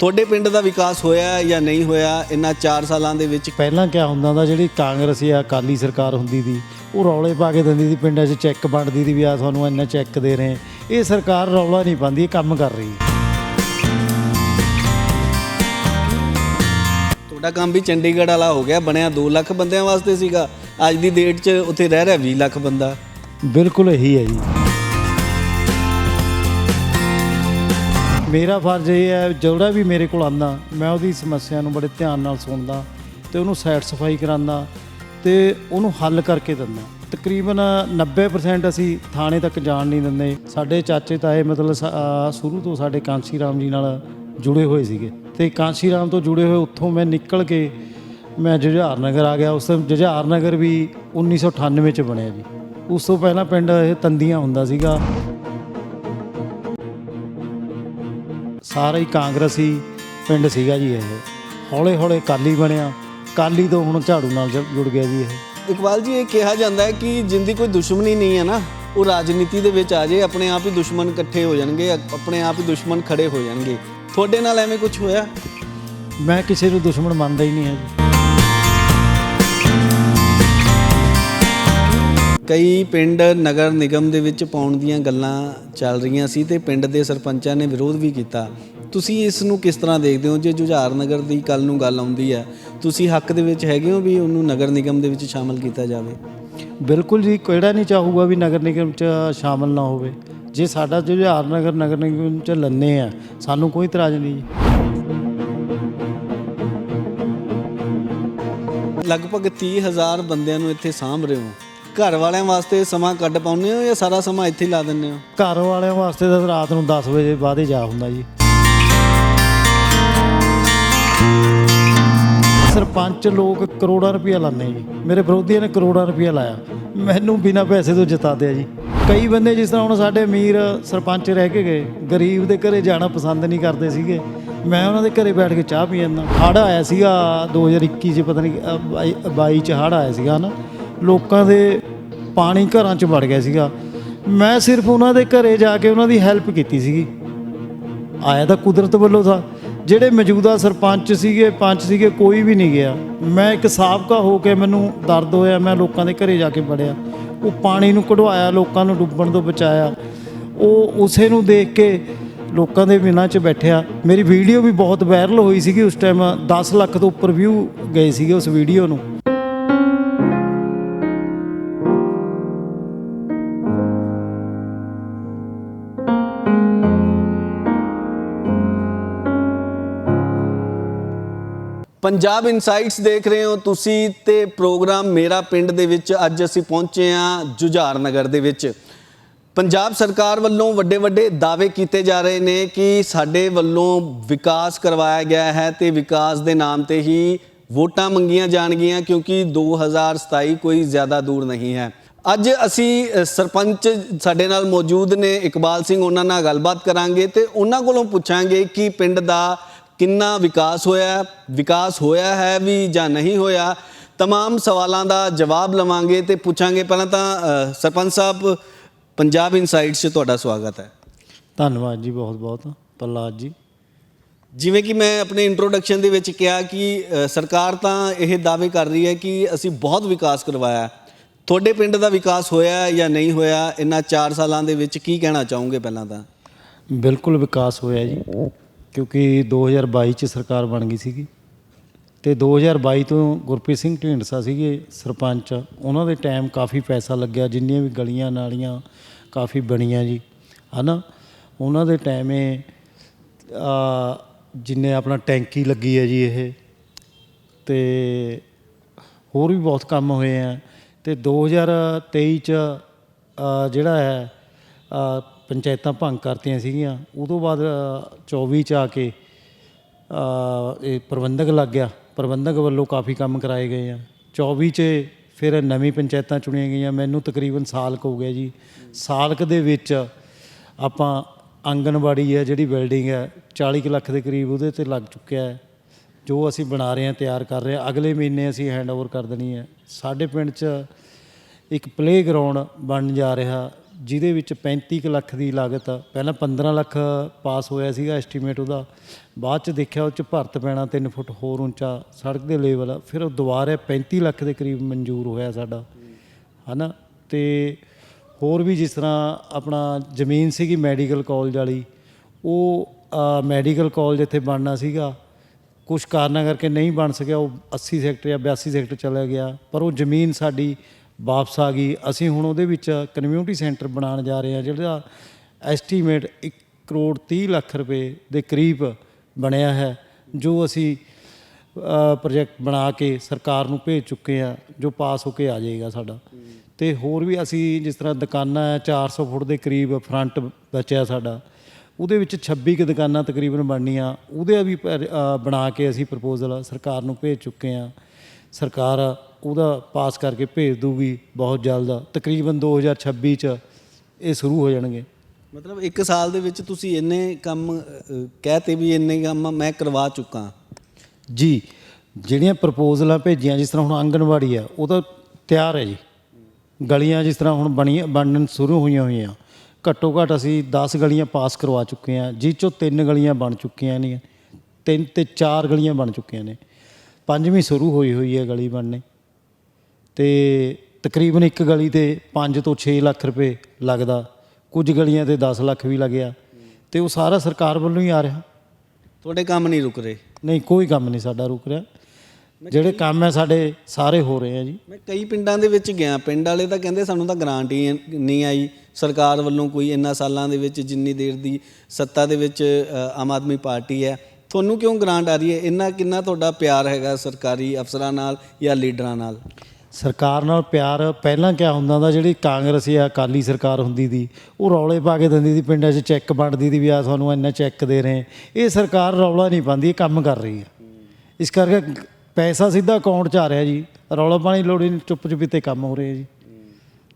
ਤੁਹਾਡੇ ਪਿੰਡ ਦਾ ਵਿਕਾਸ ਹੋਇਆ ਜਾਂ ਨਹੀਂ ਹੋਇਆ? ਇਹਨਾਂ 4 ਸਾਲਾਂ ਦੇ ਵਿੱਚ ਪਹਿਲਾਂ ਕਿਆ ਹੁੰਦਾ ਦਾ ਜਿਹੜੀ ਕਾਂਗਰਸੀ ਆ ਅਕਾਲੀ ਸਰਕਾਰ ਹੁੰਦੀ ਦੀ ਉਹ ਰੌਲੇ ਪਾ ਕੇ ਦਿੰਦੀ ਸੀ ਪਿੰਡਾਂ 'ਚ ਚੈੱਕ ਵੰਡਦੀ ਦੀ ਵੀ ਆ ਤੁਹਾਨੂੰ ਇੰਨਾ ਚੈੱਕ ਦੇ ਰਹੇ ਇਹ ਸਰਕਾਰ ਰੌਲਾ ਨਹੀਂ ਪਾਉਂਦੀ ਇਹ ਕੰਮ ਕਰ ਰਹੀ ਹੈ। ਤੁਹਾਡਾ ਕੰਮ ਵੀ ਚੰਡੀਗੜ੍ਹ ਵਾਲਾ ਹੋ ਗਿਆ ਬਣਿਆ 2 ਲੱਖ ਬੰਦਿਆਂ ਵਾਸਤੇ ਸੀਗਾ। ਅੱਜ ਦੀ ਡੇਟ 'ਚ ਉੱਥੇ ਰਹਿ ਰਿਹਾ 20 ਲੱਖ ਬੰਦਾ। ਬਿਲਕੁਲ ਇਹੀ ਹੈ ਜੀ। ਮੇਰਾ ਫਰਜ਼ ਇਹ ਹੈ, ਜਿਹੜਾ ਵੀ ਮੇਰੇ ਕੋਲ ਆਂਦਾ ਮੈਂ ਉਹਦੀ ਸਮੱਸਿਆ ਨੂੰ ਬੜੇ ਧਿਆਨ ਨਾਲ ਸੁਣਦਾ ਤੇ ਉਹਨੂੰ ਸਾਈਡ ਸਫ਼ਾਈ ਕਰਾਂਦਾ ਤੇ ਉਹਨੂੰ ਹੱਲ ਕਰਕੇ ਦਿੰਦਾ। ਤਕਰੀਬਨ 90% ਅਸੀਂ ਥਾਣੇ ਤੱਕ ਜਾਣ ਨਹੀਂ ਦਿੰਦੇ। ਸਾਡੇ ਚਾਚੇ ਤਾਏ ਮਤਲਬ ਸ- ਸ਼ੁਰੂ ਤੋਂ ਸਾਡੇ ਕਾਂਸੀ ਰਾਮ ਜੀ ਨਾਲ ਜੁੜੇ ਹੋਏ ਸੀਗੇ। ਤੇ ਕਾਂਸੀ ਰਾਮ ਤੋਂ ਜੁੜੇ ਹੋਏ ਉੱਥੋਂ ਮੈਂ ਨਿਕਲ ਕੇ ਮੈਂ ਜੁਝਾਰ ਨਗਰ ਆ ਗਿਆ। ਉਸ ਟਾਈਮ ਜੁਝਾਰ ਨਗਰ ਵੀ 1998 ਚ ਬਣਿਆ ਜੀ। ਉਸ ਤੋਂ ਪਹਿਲਾਂ ਪਿੰਡ ਇਹ ਤੰਦੀਆਂ ਹੁੰਦਾ ਸੀਗਾ। ਸਾਰਾ ਹੀ ਕਾਂਗਰਸੀ ਪਿੰਡ ਸੀਗਾ ਜੀ ਇਹ। ਹੌਲੇ ਹੌਲੇ ਕਾਲੀ ਬਣਿਆ। ਕਾਲੀ ਤੋਂ ਹੁਣ ਝਾੜੂ ਨਾਲ ਜੁੜ ਗਿਆ ਜੀ ਇਹ। ਇਕਬਾਲ ਜੀ ਇਹ ਕਿਹਾ ਜਾਂਦਾ ਹੈ ਕਿ ਜਿੰਦੀ ਕੋਈ ਦੁਸ਼ਮਣੀ ਨਹੀਂ ਹੈ ਨਾ ਉਹ ਰਾਜਨੀਤੀ ਦੇ ਵਿੱਚ ਆ ਜੇ ਆਪਣੇ ਆਪ ਹੀ ਦੁਸ਼ਮਣ ਇਕੱਠੇ ਹੋ ਜਾਣਗੇ ਆਪਣੇ ਆਪ ਹੀ ਦੁਸ਼ਮਣ ਖੜੇ ਹੋ ਜਾਣਗੇ। ਤੁਹਾਡੇ ਨਾਲ ਐਵੇਂ ਕੁਝ ਹੋਇਆ? ਮੈਂ ਕਿਸੇ ਨੂੰ ਦੁਸ਼ਮਣ ਮੰਨਦਾ ਹੀ ਨਹੀਂ ਹੈ ਜੀ। ਕਈ ਪਿੰਡ ਨਗਰ ਨਿਗਮ ਦੇ ਵਿੱਚ ਪਾਉਣ ਦੀਆਂ ਗੱਲਾਂ ਚੱਲ ਰਹੀਆਂ ਸੀ ਤੇ ਪਿੰਡ ਦੇ ਸਰਪੰਚਾਂ ਨੇ ਵਿਰੋਧ ਵੀ ਕੀਤਾ। ਤੁਸੀਂ ਇਸ ਨੂੰ ਕਿਸ ਤਰ੍ਹਾਂ ਦੇਖਦੇ ਹੋ? ਜੇ ਜੁਝਾਰ ਨਗਰ ਦੀ ਕੱਲ ਨੂੰ ਗੱਲ ਆਉਂਦੀ ਹੈ ਤੁਸੀਂ ਹੱਕ ਦੇ ਵਿੱਚ ਹੈਗੇ ਹੋ ਵੀ ਉਹਨੂੰ ਨਗਰ ਨਿਗਮ ਦੇ ਵਿੱਚ ਸ਼ਾਮਲ ਕੀਤਾ ਜਾਵੇ? ਬਿਲਕੁਲ ਜੀ ਕਿਹੜਾ ਨਹੀਂ ਚਾਹੂਗਾ ਵੀ ਨਗਰ ਨਿਗਮ ਚ ਸ਼ਾਮਲ ਨਾ ਹੋਵੇ। ਜੇ ਸਾਡਾ ਜੁਝਾਰ ਨਗਰ ਨਗਰ ਨਿਗਮ ਚ ਲੰਨੇ ਆ ਸਾਨੂੰ ਕੋਈ ਇਤਰਾਜ਼ ਨਹੀਂ ਜੀ। ਲਗਭਗ 30000 ਬੰਦਿਆਂ ਨੂੰ ਇੱਥੇ ਸਾਂਭ ਰਹੇ ਹੋ। ਘਰ ਵਾਲਿਆਂ ਵਾਸਤੇ ਸਮਾਂ ਕੱਢ ਪਾਉਂਦੇ ਹੋ ਜਾਂ ਸਾਰਾ ਸਮਾਂ ਇੱਥੇ ਹੀ ਲਾ ਦਿੰਦੇ ਹੋ? ਘਰ ਵਾਲਿਆਂ ਵਾਸਤੇ ਤਾਂ ਰਾਤ ਨੂੰ 10 ਵਜੇ ਬਾਅਦ ਹੀ ਜਾ ਹੁੰਦਾ ਜੀ। ਸਰਪੰਚ ਲੋਕ ਕਰੋੜਾਂ ਰੁਪਇਆ ਲਾਉਂਦੇ ਜੀ। ਮੇਰੇ ਵਿਰੋਧੀਆਂ ਨੇ ਕਰੋੜਾਂ ਰੁਪਇਆ ਲਾਇਆ। ਮੈਨੂੰ ਬਿਨਾਂ ਪੈਸੇ ਤੋਂ ਜਿਤਾ ਦਿਆ ਜੀ। ਕਈ ਬੰਦੇ ਜਿਸ ਤਰ੍ਹਾਂ ਹੁਣ ਸਾਡੇ ਅਮੀਰ ਸਰਪੰਚ ਰਹਿ ਕੇ ਗਏ, ਗਰੀਬ ਦੇ ਘਰੇ ਜਾਣਾ ਪਸੰਦ ਨਹੀਂ ਕਰਦੇ ਸੀਗੇ। ਮੈਂ ਉਹਨਾਂ ਦੇ ਘਰੇ ਬੈਠ ਕੇ ਚਾਹ ਪੀ ਜਾਂਦਾ ਹੜ੍ਹ ਆਇਆ ਸੀਗਾ 2021 ਚ, ਪਤਾ ਨਹੀਂ ਬਾਈ- 22 ਚ ਹੜ੍ਹ ਆਇਆ ਸੀਗਾ ਨਾ ਲੋਕਾਂ ਦੇ ਪਾਣੀ ਘਰਾਂ ਚ ਵੜ ਗਿਆ ਸੀਗਾ। ਮੈਂ ਸਿਰਫ ਉਹਨਾਂ ਦੇ ਘਰੇ ਜਾ ਕੇ ਉਹਨਾਂ ਦੀ ਹੈਲਪ ਕੀਤੀ ਸੀਗੀ। ਆਇਆ ਤਾਂ ਕੁਦਰਤ ਵੱਲੋਂ ਸੀ ਜਿਹੜੇ ਮੌਜੂਦਾ ਸਰਪੰਚ ਸੀਗੇ, ਪੰਚ ਸੀਗੇ, ਕੋਈ ਵੀ ਨਹੀਂ ਗਿਆ। ਮੈਂ ਇੱਕ ਸਾਬਕਾ ਹੋ ਕੇ ਮੈਨੂੰ ਦਰਦ ਹੋਇਆ, ਮੈਂ ਲੋਕਾਂ ਦੇ ਘਰੇ ਜਾ ਕੇ ਵੜਿਆ। ਉਹ ਪਾਣੀ ਨੂੰ ਕਢਵਾਇਆ, ਲੋਕਾਂ ਨੂੰ ਡੁੱਬਣ ਤੋਂ ਬਚਾਇਆ। ਉਹ ਉਸੇ ਨੂੰ ਦੇਖ ਕੇ ਲੋਕਾਂ ਦੇ ਬਿਨਾਂ 'ਚ ਬੈਠਿਆ। ਮੇਰੀ ਵੀਡੀਓ ਵੀ ਬਹੁਤ ਵਾਇਰਲ ਹੋਈ ਸੀਗੀ ਉਸ ਟਾਈਮ 10 ਲੱਖ ਤੋਂ ਉੱਪਰ ਵਿਊ ਗਏ ਸੀਗੇ ਉਸ ਵੀਡੀਓ ਨੂੰ। ਪੰਜਾਬ ਇਨਸਾਈਟਸ ਦੇਖ ਰਹੇ ਹੋ ਤੁਸੀਂ ਤੇ ਪ੍ਰੋਗਰਾਮ ਮੇਰਾ ਪਿੰਡ ਦੇ ਵਿੱਚ ਅੱਜ ਅਸੀਂ ਪਹੁੰਚੇ ਹਾਂ ਜੁਝਾਰ ਨਗਰ ਦੇ ਵਿੱਚ। ਪੰਜਾਬ ਸਰਕਾਰ ਵੱਲੋਂ ਵੱਡੇ ਵੱਡੇ ਦਾਅਵੇ ਕੀਤੇ ਜਾ ਰਹੇ ਨੇ ਕਿ ਸਾਡੇ ਵੱਲੋਂ ਵਿਕਾਸ ਕਰਵਾਇਆ ਗਿਆ ਹੈ ਤੇ ਵਿਕਾਸ ਦੇ ਨਾਮ ਤੇ ਹੀ ਵੋਟਾਂ ਮੰਗੀਆਂ ਜਾਣਗੀਆਂ ਕਿਉਂਕਿ 2027 ਕੋਈ ਜ਼ਿਆਦਾ ਦੂਰ ਨਹੀਂ ਹੈ। ਅੱਜ ਅਸੀਂ ਸਰਪੰਚ ਸਾਡੇ ਨਾਲ ਮੌਜੂਦ ਨੇ, ਇਕਬਾਲ ਸਿੰਘ ਉਹਨਾਂ ਨਾਲ ਗੱਲਬਾਤ ਕਰਾਂਗੇ ਤੇ ਉਹਨਾਂ ਕੋਲੋਂ ਪੁੱਛਾਂਗੇ ਕਿ ਪਿੰਡ ਦਾ ਕਿੰਨਾ ਵਿਕਾਸ ਹੋਇਆ ਹੈ, ਵਿਕਾਸ ਹੋਇਆ ਹੈ ਵੀ ਜਾਂ ਨਹੀਂ ਹੋਇਆ तमाम ਸਵਾਲਾਂ ਦਾ ਜਵਾਬ ਲਵਾਂਗੇ ਤੇ ਪੁੱਛਾਂਗੇ ਪਹਿਲਾਂ ਤਾਂ ਅ, ਸਰਪੰਚ ਸਾਹਿਬ ਪੰਜਾਬ ਇਨਸਾਈਟਸ 'ਚ ਤੁਹਾਡਾ ਸਵਾਗਤ ਹੈ ਧੰਨਵਾਦ ਜੀ ਬਹੁਤ ਬਹੁਤ ਪ੍ਰਹਲਾਦ ਜੀ ਜਿਵੇਂ ਕਿ ਮੈਂ ਆਪਣੇ ਇੰਟਰੋਡਕਸ਼ਨ ਦੇ ਵਿੱਚ ਕਿਹਾ ਕਿ ਅ, ਸਰਕਾਰ ਤਾਂ ਇਹ ਦਾਅਵੇ ਕਰ ਰਹੀ ਹੈ ਕਿ ਅਸੀਂ ਬਹੁਤ ਵਿਕਾਸ ਕਰਵਾਇਆ ਹੈ। ਤੁਹਾਡੇ ਪਿੰਡ ਦਾ ਵਿਕਾਸ ਹੋਇਆ ਹੈ ਜਾਂ ਨਹੀਂ ਹੋਇਆ ਇਹਨਾਂ 4 ਸਾਲਾਂ ਦੇ ਵਿੱਚ ਕੀ ਕਹਿਣਾ ਚਾਹੋਗੇ ਪਹਿਲਾਂ ਤਾਂ ਬਿਲਕੁਲ ਵਿਕਾਸ ਹੋਇਆ ਜੀ ਕਿਉਂਕਿ 2022 ਚ ਸਰਕਾਰ ਬਣ ਗਈ ਸੀਗੀ ਤੇ 2022 ਤੋਂ ਗੁਰਪ੍ਰੀਤ ਸਿੰਘ ਢੀਂਡਸਾ ਸੀਗੇ ਸਰਪੰਚ, ਉਹਨਾਂ ਦੇ ਟਾਈਮ ਕਾਫੀ ਪੈਸਾ ਲੱਗਿਆ, ਜਿੰਨੀਆਂ ਵੀ ਗਲੀਆਂ ਨਾਲੀਆਂ ਕਾਫੀ ਬਣੀਆਂ ਜੀ, ਹਨਾ? ਉਹਨਾਂ ਦੇ ਟਾਈਮ ਆ, ਜਿੰਨੇ ਆਪਣਾ ਟੈਂਕੀ ਲੱਗੀ ਹੈ ਜੀ ਇਹ, ਤੇ ਹੋਰ ਵੀ ਬਹੁਤ ਕੰਮ ਹੋਏ ਆ, ਤੇ 2023 ਚ ਜਿਹੜਾ ਹੈ ਪੰਚਾਇਤਾਂ ਭੰਗ ਕਰਤੀਆਂ ਸੀਗੀਆਂ। ਉਹ ਤੋਂ ਬਾਅਦ ਅ, 24 ਚ ਆ ਕੇ ਇਹ ਪ੍ਰਬੰਧਕ ਲੱਗ ਗਿਆ। ਪ੍ਰਬੰਧਕ ਵੱਲੋਂ ਕਾਫੀ ਕੰਮ ਕਰਾਏ ਗਏ ਆ। 24 ਚ ਫਿਰ ਨਵੀਂ ਪੰਚਾਇਤਾਂ ਚੁਣੀਆਂ ਗਈਆਂ। ਮੈਨੂੰ ਤਕਰੀਬਨ ਸਾਲ ਹੋ ਗਿਆ ਜੀ। ਸਾਲਕ ਦੇ ਵਿੱਚ ਆਪਾਂ ਆਂਗਣਵਾੜੀ ਹੈ ਜਿਹੜੀ ਬਿਲਡਿੰਗ ਹੈ 40 ਕੁ ਲੱਖ ਦੇ ਕਰੀਬ ਉਹਦੇ ਤੇ ਲੱਗ ਚੁੱਕਿਆ ਹੈ। ਜੋ ਅਸੀਂ ਬਣਾ ਰਹੇ ਹਾਂ ਤਿਆਰ ਕਰ ਰਹੇ ਹਾਂ। ਅਗਲੇ ਮਹੀਨੇ ਅਸੀਂ ਹੈਂਡਓਵਰ ਕਰ ਦੇਣੀ ਹੈ। ਸਾਡੇ ਪਿੰਡ 'ਚ ਇੱਕ ਪਲੇਗਰਾਉਂਡ ਬਣ ਜਾ ਰਿਹਾ। ਜਿਹਦੇ ਵਿੱਚ 35 ਕੁ ਲੱਖ ਦੀ ਲਾਗਤ ਆ। ਪਹਿਲਾਂ 15 ਲੱਖ ਪਾਸ ਹੋਇਆ ਸੀਗਾ ਐਸਟੀਮੇਟ ਉਹਦਾ। ਬਾਅਦ ਚ ਦੇਖਿਆ ਉਹ ਚ ਭਰਤ ਪੈਣਾ 3 ਫੁੱਟ ਹੋਰ ਉੱਚਾ ਸੜਕ ਦੇ ਲੈਵਲ ਫਿਰ ਉਹ ਦੁਬਾਰਾ 35 ਲੱਖ ਦੇ ਕਰੀਬ ਮਨਜ਼ੂਰ ਹੋਇਆ ਸਾਡਾ। ਹਨਾ? ਤੇ ਹੋਰ ਵੀ ਜਿਸ ਤਰ੍ਹਾਂ ਆਪਣਾ ਜ਼ਮੀਨ ਸੀਗੀ ਮੈਡੀਕਲ ਕਾਲਜ ਵਾਲੀ, ਉਹ ਮੈਡੀਕਲ ਕਾਲਜ ਇੱਥੇ ਬਣਨਾ ਸੀਗਾ। ਕੁਝ ਕਾਰਨਾਂ ਕਰਕੇ ਨਹੀਂ ਬਣ ਸਕਿਆ। ਉਹ 80 ਸੈਕਟਰ ਜਾਂ 82 ਸੈਕਟਰ ਚਲਾ ਗਿਆ। ਪਰ ਉਹ ਜ਼ਮੀਨ ਸਾਡੀ ਵਾਪਸ ਆ ਗਈ। ਅਸੀਂ ਹੁਣ ਉਹਦੇ ਵਿੱਚ ਕਮਿਊਨਿਟੀ ਸੈਂਟਰ ਬਣਾਉਣ ਜਾ ਰਹੇ ਹਾਂ, ਜਿਹੜਾ ਐਸਟੀਮੇਟ 1 ਕਰੋੜ 30 ਲੱਖ ਰੁਪਏ ਦੇ ਕਰੀਬ ਬਣਿਆ ਹੈ, ਜੋ ਅਸੀਂ ਪ੍ਰੋਜੈਕਟ ਬਣਾ ਕੇ ਸਰਕਾਰ ਨੂੰ ਭੇਜ ਚੁੱਕੇ ਆ ਜੋ ਪਾਸ ਹੋ ਕੇ ਆ ਜਾਏਗਾ ਸਾਡਾ। ਤੇ ਹੋਰ ਵੀ ਅਸੀਂ ਜਿਸ ਤਰ੍ਹਾਂ ਦੁਕਾਨਾਂ ਹੈ 400 ਫੁੱਟ ਦੇ ਕਰੀਬ ਫਰੰਟ ਬਚਿਆ ਸਾਡਾ। ਉਹਦੇ ਵਿੱਚ 26 ਕੁ ਦੁਕਾਨਾਂ ਤਕਰੀਬਨ ਬਣਨੀਆਂ। ਉਹਦੇ ਵੀ ਪਰ- ਬਣਾ ਕੇ ਅਸੀਂ ਪ੍ਰਪੋਜ਼ਲ ਸਰਕਾਰ ਨੂੰ ਭੇਜ ਚੁੱਕੇ ਆ ਸਰਕਾਰ ਉਹਦਾ ਪਾਸ ਕਰਕੇ ਭੇਜ ਦੂਗੀ ਬਹੁਤ ਜਲਦ। ਤਕਰੀਬਨ 2026 ਚ ਇਹ ਸ਼ੁਰੂ ਹੋ ਜਾਣਗੇ। ਮਤਲਬ ਇੱਕ ਸਾਲ ਦੇ ਵਿੱਚ ਤੁਸੀਂ ਇੰਨੇ ਕੰਮ ਕਹਿਤੇ ਵੀ ਇੰਨੇ ਕੰਮ ਮੈਂ ਕਰਵਾ ਚੁੱਕਾ। ਜੀ ਜਿਹੜੀਆਂ ਪ੍ਰਪੋਜ਼ਲਾਂ ਭੇਜੀਆਂ ਜਿਸ ਤਰ੍ਹਾਂ ਹੁਣ ਆਂਗਣਵਾੜੀ ਆ ਉਹ ਤਾਂ ਤਿਆਰ ਹੈ ਜੀ। ਗਲੀਆਂ ਜਿਸ ਤਰ੍ਹਾਂ ਹੁਣ ਬਣੀਆਂ ਬਣਨ ਸ਼ੁਰੂ ਹੋਈਆਂ ਹੋਈਆਂ। ਘੱਟੋ ਘੱਟ ਅਸੀਂ 10 ਗਲੀਆਂ ਪਾਸ ਕਰਵਾ ਚੁੱਕੇ ਹਾਂ ਜਿਸ ਚੋਂ ਤਿੰਨ ਗਲੀਆਂ ਬਣ ਚੁੱਕੀਆਂ ਨੇ। ਤਿੰਨ ਤੇ ਚਾਰ ਗਲੀਆਂ ਬਣ ਚੁੱਕੀਆਂ ਨੇ। ਪੰਜਵੀਂ ਸ਼ੁਰੂ ਹੋਈ ਹੋਈ ਹੈ ਗਲੀ ਬਣਨੇ। ਤੇ ਤਕਰੀਬਨ ਇੱਕ ਗਲੀ ਤੇ 5 ਤੋਂ 6 ਲੱਖ ਰੁਪਏ ਲੱਗਦਾ। ਕੁਝ ਗਲੀਆਂ ਤੇ 10 ਲੱਖ ਵੀ ਲੱਗਿਆ। ਤੇ ਉਹ ਸਾਰਾ ਸਰਕਾਰ ਵੱਲੋਂ ਹੀ ਆ ਰਿਹਾ। ਤੁਹਾਡੇ ਕੰਮ ਨਹੀਂ ਰੁਕ ਰਹੇ? ਨਹੀਂ ਕੋਈ ਕੰਮ ਨਹੀਂ ਸਾਡਾ ਰੁਕ ਰਿਹਾ। ਜਿਹੜੇ ਕੰਮ ਹੈ ਸਾਡੇ ਸਾਰੇ ਹੋ ਰਹੇ ਆ ਜੀ। ਮੈਂ ਕਈ ਪਿੰਡਾਂ ਦੇ ਵਿੱਚ ਗਿਆ। ਪਿੰਡ ਵਾਲੇ ਤਾਂ ਕਹਿੰਦੇ ਸਾਨੂੰ ਤਾਂ ਗ੍ਰਾਂਟ ਨਹੀਂ ਆਈ। ਸਰਕਾਰ ਵੱਲੋਂ ਕੋਈ ਇੰਨਾ ਸਾਲਾਂ ਦੇ ਵਿੱਚ ਜਿੰਨੀ ਦੇਰ ਦੀ ਸੱਤਾ ਦੇ ਵਿੱਚ ਆਮ ਆਦਮੀ ਪਾਰਟੀ ਹੈ ਤੁਹਾਨੂੰ ਕਿਉਂ ਗ੍ਰਾਂਟ ਆ ਰਹੀ ਹੈ? ਇੰਨਾ ਕਿੰਨਾ ਤੁਹਾਡਾ ਪਿਆਰ ਹੈਗਾ ਸਰਕਾਰੀ ਅਫਸਰਾਂ ਨਾਲ ਜਾਂ ਲੀਡਰਾਂ ਨਾਲ? ਸਰਕਾਰ ਨਾਲ ਪਿਆਰ ਪਹਿਲਾਂ ਕਿਆ ਹੁੰਦਾ ਦਾ ਜਿਹੜੀ ਕਾਂਗਰਸੀ ਆ ਅਕਾਲੀ ਸਰਕਾਰ ਹੁੰਦੀ ਦੀ ਉਹ ਰੌਲੇ ਪਾ ਕੇ ਦਿੰਦੀ ਦੀ ਪਿੰਡਾਂ 'ਚ ਚੈੱਕ ਵੰਡਦੀ ਦੀ ਵੀ ਆ ਤੁਹਾਨੂੰ ਇੰਨਾ ਚੈੱਕ ਦੇ ਰਹੇ ਇਹ ਸਰਕਾਰ ਰੌਲਾ ਨਹੀਂ ਪਾਉਂਦੀ ਇਹ ਕੰਮ ਕਰ ਰਹੀ ਹੈ। ਇਸ ਕਰਕੇ ਪੈਸਾ ਸਿੱਧਾ ਅਕਾਊਂਟ 'ਚ ਆ ਰਿਹਾ ਜੀ। ਰੌਲਾ ਪਾਣੀ ਲੋੜ ਹੀ ਨਹੀਂ ਚੁੱਪ ਚੁਪੀਤੇ ਕੰਮ ਹੋ ਰਿਹਾ ਜੀ।